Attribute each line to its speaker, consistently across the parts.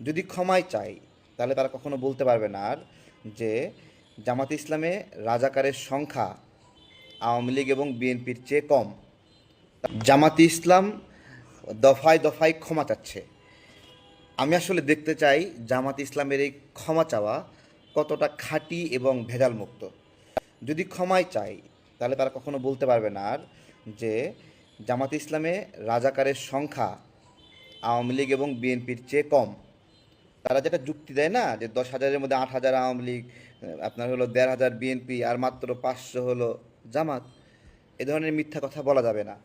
Speaker 1: যদি ক্ষমাই চাই তাহলে তারা কখনো বলতে পারবে না আর যে জামাত ইসলামে রাজাকারের সংখ্যা আওয়ামী লীগ এবং বিএনপির চেয়ে কম। জামাতি ইসলাম দফায় দফায় ক্ষমা চাচ্ছে। আমি আসলে দেখতে চাই জামাত ইসলামের এই ক্ষমা চাওয়া কতটা খাঁটি এবং ভেজাল মুক্ত যদি ক্ষমাই চাই তাহলে তারা কখনো বলতে পারবে না আর যে জামাত ইসলামে রাজাকারের সংখ্যা আওয়ামী লীগ এবং বিএনপির চেয়ে কম। তারা যেটা যুক্তি দেয় না, যে দশ হাজারের মধ্যে আট হাজার আওয়ামী লীগ, আপনার হলো দেড় হাজার বিএনপি আর মাত্র পাঁচশো হলো জামাত, এ ধরনের মিথ্যা কথা বলা যাবে না।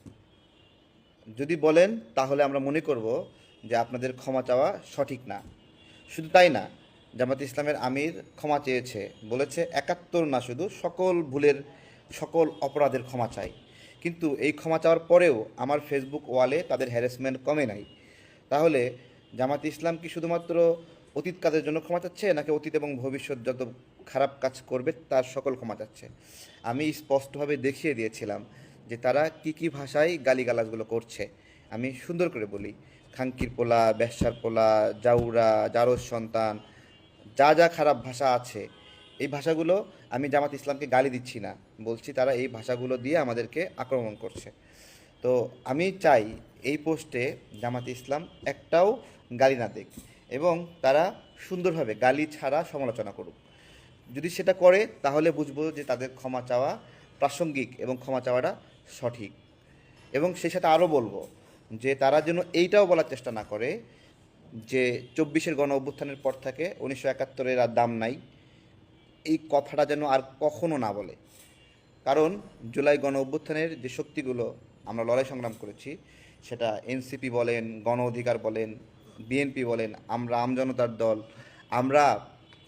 Speaker 1: যদি বলেন তাহলে আমরা মনে করব যে আপনাদের ক্ষমা চাওয়া সঠিক না। শুধু তাই না, জামাত ইসলামের আমির ক্ষমা চেয়েছে, বলেছে একাত্তর না শুধু সকল ভুলের, সকল অপরাধের ক্ষমা চাই। কিন্তু এই ক্ষমা চাওয়ার পরেও আমার ফেসবুক ওয়ালে তাদের হ্যারাসমেন্ট কমে নাই। তাহলে জামাত ইসলাম কি শুধুমাত্র অতীত কাজের জন্য ক্ষমা চাচ্ছে, নাকি অতীত এবং ভবিষ্যৎ যত খারাপ কাজ করবে তার সকল ক্ষমা চাচ্ছে? আমি স্পষ্টভাবে দেখিয়ে দিয়েছিলাম যে তারা কি কি ভাষায় গালিগালাজগুলো করছে। আমি সুন্দর করে বলি খাঙ্কির পোলা বেশ্যার পোলা, জাউরা জারস সন্তান, যা যা খারাপ ভাষা আছে, এই ভাষাগুলো আমি জামাত ইসলামকে গালি দিচ্ছি না। বলছি তারা এই ভাষাগুলো দিয়ে আমাদেরকে আক্রমণ করছে। তো আমি চাই এই পোস্টে জামাত ইসলাম একটাও গালি না দিক এবং তারা সুন্দরভাবে গালি ছাড়া সমালোচনা করুক। যদি সেটা করে, তাহলে বুঝব যে তাদের ক্ষমা চাওয়া প্রাসঙ্গিক এবং ক্ষমা চাওয়াটা সঠিক। এবং সেই সাথে আরও বলব যে তারা যেন এইটাও বলার চেষ্টা না করে যে চব্বিশের গণ অভ্যুত্থানের পর থেকে উনিশশো একাত্তরের আর দাম নাই। এই কথাটা যেন আর কখনো না বলে। কারণ জুলাই গণ অভ্যুত্থানের যে শক্তিগুলো আমরা লড়াই সংগ্রাম করেছি। সেটা এনসিপি বলেন, গণ অধিকার বলেন, বিএনপি বলেন, আমরা আমজনতার দল, আমরা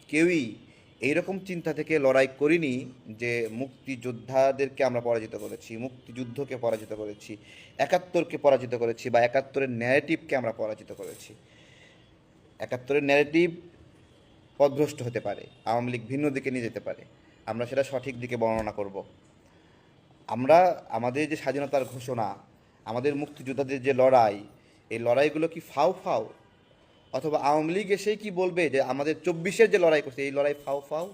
Speaker 1: কেউই এইরকম চিন্তা থেকে লড়াই করিনি যে মুক্তিযোদ্ধাদেরকে আমরা পরাজিত করেছি, মুক্তিযুদ্ধকে পরাজিত করেছি, একাত্তরকে পরাজিত করেছি বা একাত্তরের ন্যারেটিভকে আমরা পরাজিত করেছি। একাত্তরের ন্যারেটিভ পথভ্রষ্ট হতে পারে, আওয়ামী লীগ ভিন্ন দিকে নিয়ে যেতে পারে, আমরা সেটা সঠিক দিকে বর্ণনা করব। আমরা আমাদের যে স্বাধীনতার ঘোষণা, আমাদের মুক্তিযোদ্ধাদের যে লড়াই, এই লড়াইগুলো কি ফাও ফাও? অথবা আওয়ামী লীগ এসেই কি বলবে যে আমাদের চব্বিশের যে লড়াই করছে, এই লড়াই ফাও ফাও?